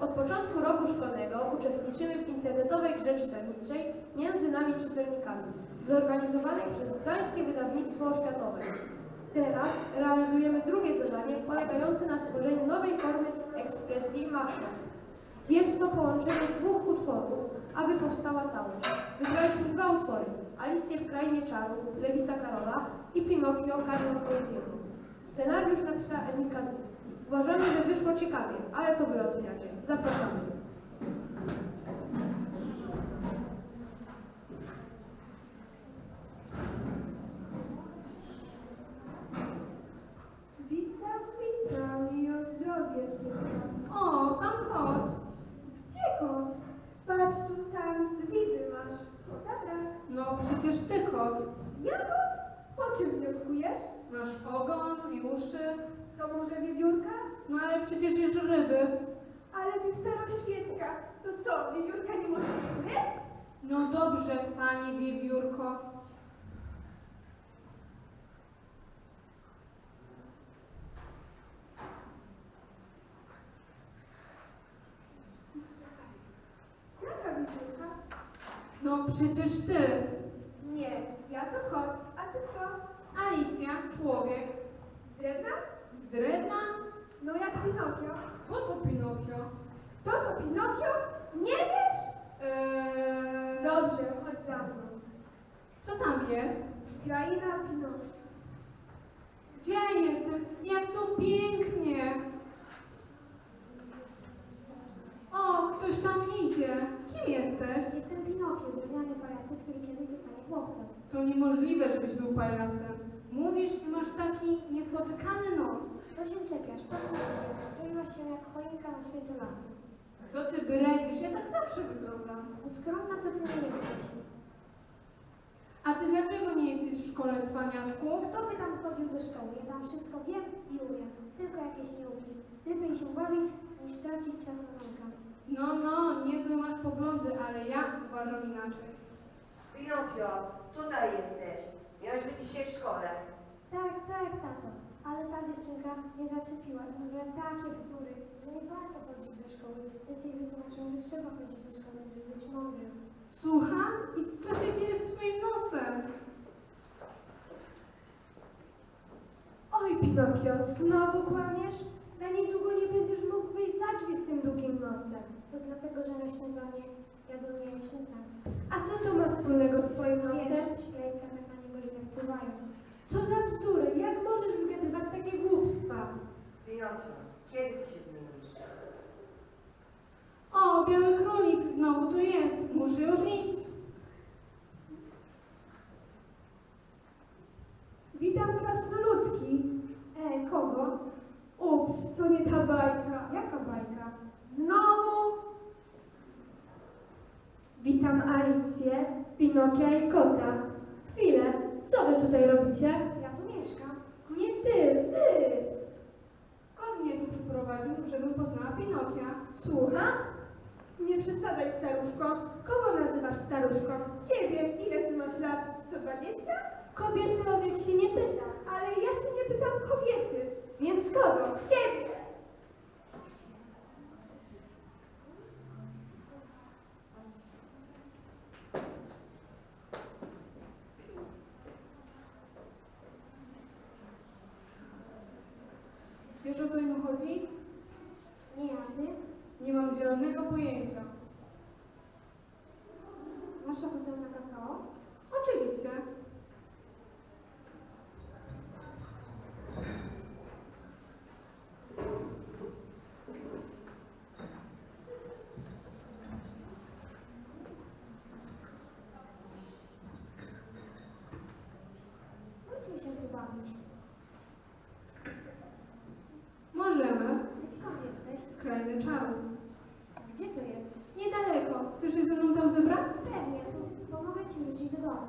Od początku roku szkolnego uczestniczymy w internetowej grze czytelniczej między nami czytelnikami, zorganizowanej przez Gdańskie Wydawnictwo Oświatowe. Teraz realizujemy drugie zadanie polegające na stworzeniu nowej formy ekspresji masza. Jest to połączenie dwóch utworów, aby powstała całość. Wybraliśmy dwa utwory. Alicję w Krainie Czarów Lewisa Karola i Pinokio Karla Kołtiego. Scenariusz napisała Enika Zyk. Uważamy, że wyszło ciekawie, ale to wy oceniacie. Zapraszamy. Witam, witam i o zdrowie pytam. O, pan kot. Gdzie kot? Patrz tu tam, z widy masz. Kota brak. No przecież ty kot. Ja kot? O czym wnioskujesz? Masz To może wiewiórka? No ale przecież jesz ryby. Ale ty staroświecka. To co, wiewiórka nie może jeść ryb? No dobrze, pani wiewiórko. Jaka wiewiórka? No przecież ty. Nie, ja to kot. A ty kto? Alicja, człowiek. Z drewna? Z drewna? No jak Pinokio. Kto to Pinokio? Kto to Pinokio? Nie wiesz? Eee, Dobrze, chodź za mną. co tam jest? Kraina Pinokio. Gdzie jestem? Jak tu pięknie. O, ktoś tam idzie. Kim jesteś? Jestem Pinokio, drewniany pajacyk, który kiedyś zostanie chłopcem. To niemożliwe, żebyś był pajacem. Mówisz i masz taki niespotykany nos. Co się czepiasz? Patrz na siebie. Stroiłaś się jak choinka na święto lasu. Co ty bredzisz? Ja tak zawsze wyglądam. No skromna to ty nie jesteś. A ty dlaczego nie jesteś w szkole, cwaniaczku? Kto by tam chodził do szkoły? Ja tam wszystko wiem i umiem. Tylko jakieś nieuki. Lepiej się bawić, niż tracić czas na naukę. No, no, niezłe masz poglądy, ale ja uważam inaczej. Pinokio, tutaj jesteś. Miałeś być dzisiaj w szkole. Tak, tak, tato. Ale ta dziewczynka mnie zaczepiła i mówiła takie bzdury, że nie warto chodzić do szkoły. Więc jej wytłumaczyłam, że trzeba chodzić do szkoły, żeby być mądrym. Słucham? I co się dzieje z twoim nosem? Oj, Pinokio, znowu kłamiesz? Za niedługo nie będziesz mógł wyjść za drzwi z tym długim nosem. To dlatego, że na śniadanie jadą mnie jajecznicę. A co to ma wspólnego z twoim Wiesz, nosem? jajka tak na niego źle wpływają. Co za bzdury? Jak możesz wygadywać takie głupstwa? Pinokio, kiedy ty się zmienisz? O, biały królik znowu tu jest. Muszę już iść. Witam krasnoludki. E, kogo? Ups, to nie ta bajka. Jaka bajka? Znowu? Witam Alicję, Pinokia i kota. Chwilę, co wy tutaj robicie? Ja tu mieszkam. Nie ty, wy! Kot mnie tu przyprowadził, żebym poznała Pinokia. Słucham? Nie przesadzaj, staruszko. Kogo nazywasz staruszką? Ciebie, ile ty masz lat? 120? Kobiety o wiek się nie pyta. Ale ja się nie pytam kobiety. Więc kogo? Ciebie! Wiesz o co im chodzi? Nie, ty? Nie mam zielonego pojęcia. Masz ochotę na kakao? Oczywiście. Chodźmy się pobawić. Krainy czarów. Gdzie to jest? Niedaleko. Chcesz się ze mną tam wybrać? Pewnie, po- pomogę ci wrócić do domu.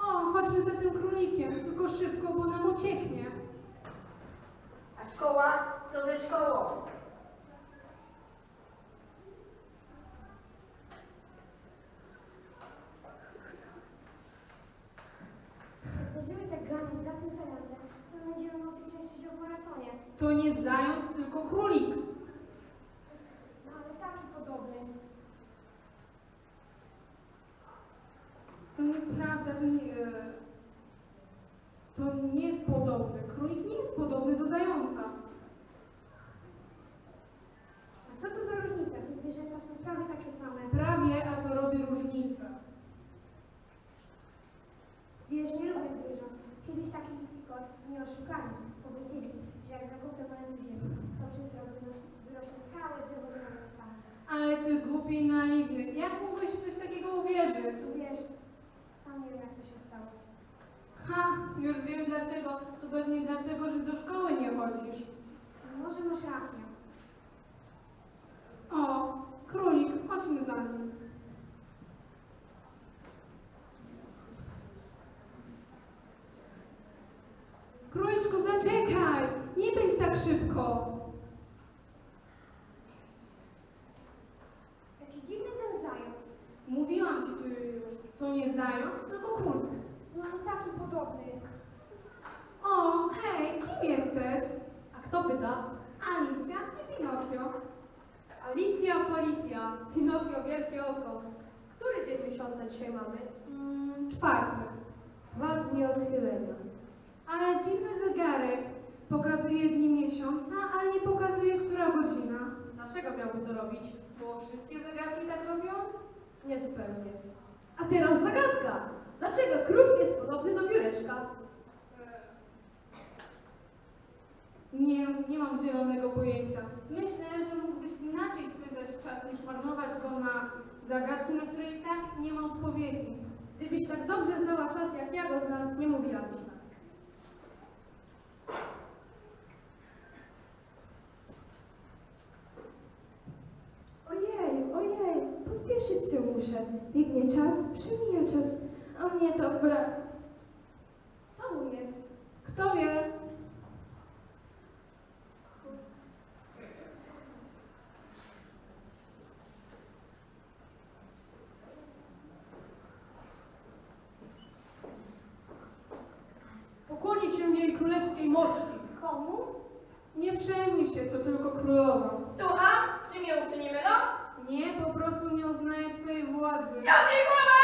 O, chodźmy za tym królikiem. Tylko szybko, bo nam ucieknie. A szkoła? Co ze szkołą? Maratonie. To nie zając, tylko królik. No ale taki podobny. To nieprawda, to nie... e, To nie jest podobne. Królik nie jest podobny do zająca. A co to za różnica? Te zwierzęta są prawie takie same. Prawie, a to robi różnicę. Wiesz, nie lubię zwierząt. Kiedyś taki lisikot mnie oszukali. Powiedzieli, jak zakupę monety ziemi, to przez rok wyrośnie, całe drzewo dynamita. Ale ty głupi i naiwny. Jak mogłeś w coś takiego uwierzyć? Wiesz, sam nie wiem jak to się stało. Ha, już wiem dlaczego. To pewnie dlatego, że do szkoły nie chodzisz. Może masz rację. O, królik, chodźmy za nim. Króliczku, zaczekaj! Nie być tak szybko! Jaki dziwny ten zając. Mówiłam ci tu już, to nie zając, tylko królik. No ale taki podobny. O, hej, kim jesteś? A kto pyta? Alicja i Pinokio. Alicja, policja, Pinokio, wielkie oko. Który dzień miesiąca dzisiaj mamy? Mm, czwarty. Dwa dni odchylenia. Ale dziwny zegarek pokazuje dni miesiąca, ale nie pokazuje, która godzina. Dlaczego miałby to robić? Bo wszystkie zegarki tak robią? Niezupełnie. A teraz zagadka. Dlaczego kruk jest podobny do pióreczka? Nie, nie mam zielonego pojęcia. Myślę, że mógłbyś inaczej spędzać czas, niż marnować go na zagadki, na które i tak nie ma odpowiedzi. Gdybyś tak dobrze znała czas, jak ja go znam, nie mówiłabyś tak. Muszę. Biegnie czas, przemija czas, a mnie to brak. Co mu jest? Kto wie? Pokłonić się jej królewskiej mości. Komu? Nie przejmuj się, to tylko królowa. Słucham? Czy mnie uszy nie mylą? Nie, po prostu nie uznaje twojej władzy. Zwiążij głowę!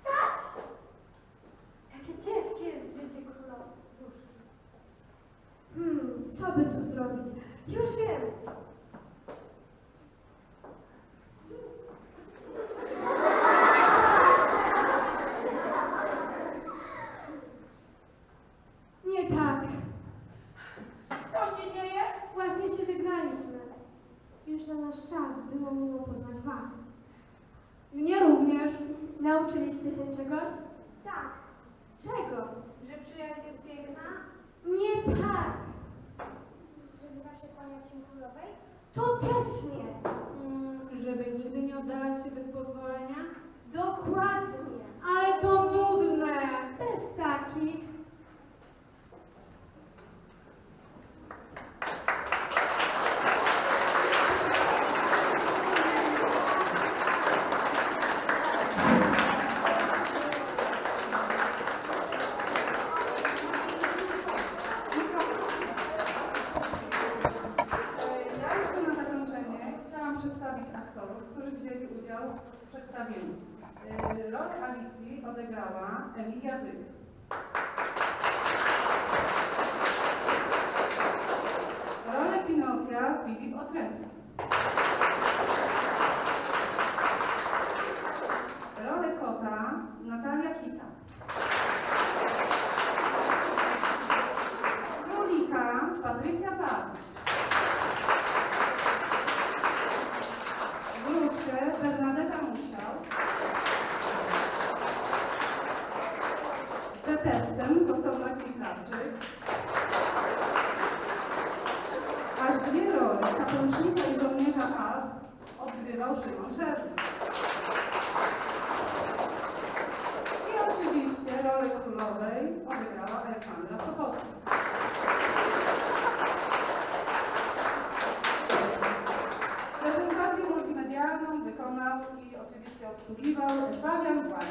Stać! Jakie ciężkie jest życie królowa. Hmm, co by tu zrobić? Już wiem. Nie tak. Co się dzieje? Właśnie się żegnaliśmy. Już na nasz czas było miło poznać was. Mnie również. Nauczyliście się czegoś? Tak, Czego? Że przyjaźń jest piękna? Nie tak. żeby zawsze kłaniać się królowej. To też nie. Mm, żeby nigdy nie oddalać się bez pozwolenia. Dokładnie. Ale to przedstawieniu. Y, Rolę Alicji odegrała Emilia Zyk. Rolę Pinokia Filip Otręcki. Aż dwie role kapelusznika i żołnierza As odgrywał Szymon Czerny. I oczywiście rolę królowej odegrała Aleksandra Sopotka. Prezentację multimedialną wykonał i oczywiście obsługiwał Fabian Błaś.